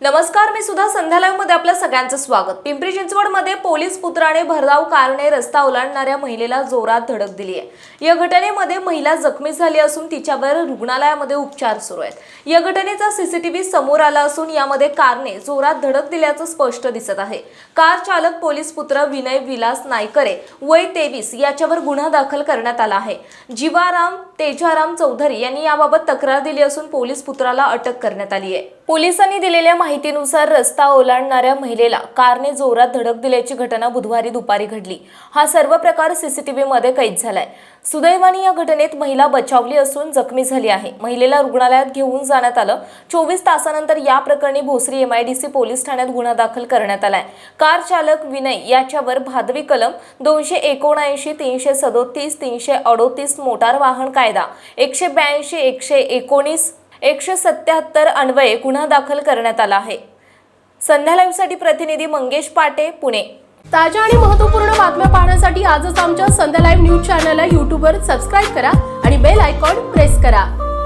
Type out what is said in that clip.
नमस्कार मी सुद्धा संध्या मध्ये आपल्या सगळ्यांचं स्वागत. पिंपरी चिंचवडमध्ये पोलीस पुत्राने भरधाव कारने रस्ता ओलांडणाऱ्या महिलेला जोरात धडक दिली आहे. या घटनेमध्ये महिला जखमी झाली असून तिच्यावर रुग्णालयामध्ये उपचार सुरू आहेत. या घटनेचा सीसीटीव्ही समोर आला असून यामध्ये कारने जोरात धडक दिल्याचं स्पष्ट दिसत आहे. कार चालक पोलीस पुत्र विनय विलास नायकरे वय तेवीस याच्यावर गुन्हा दाखल करण्यात आला आहे. जीवाराम तेजाराम चौधरी यांनी याबाबत तक्रार दिली असून पोलीस पुत्राला अटक करण्यात आली आहे. पोलिसांनी दिलेल्या माहितीनुसार रस्ता ओलांडणाऱ्या महिलेला कारने जोरात धडक दिल्याची घटना बुधवारी दुपारी घडली. हा सर्व प्रकार सीसीटीव्हीमध्ये कैद झालाय. सुदैवाने या घटनेत महिला बचावली असून जखमी झाली आहे. महिलेला रुग्णालयात घेऊन जाण्यात आलं. चोवीस तासानंतर या प्रकरणी भोसरी एमआयडीसी पोलीस ठाण्यात गुन्हा दाखल करण्यात आलाय. कार चालक विनय याच्यावर भादवी कलम दोनशे एकोणऐंशी तीनशे सदोतीस तीनशे अडोतीस मोटार वाहन कायदा एकशे ब्याऐंशी एकशे एकोणीस एकशे सत्याहत्तर अन्वये गुन्हा दाखल करण्यात आला आहे. संध्या लाईव्हसाठी प्रतिनिधी मंगेश पाटे पुणे. ताज्या आणि महत्त्वपूर्ण बातम्या पाहण्यासाठी आजच आमच्या संध्या लाईव्ह न्यूज चॅनलला यूट्यूबवर सबस्क्राईब करा आणि बेल आयकॉन प्रेस करा.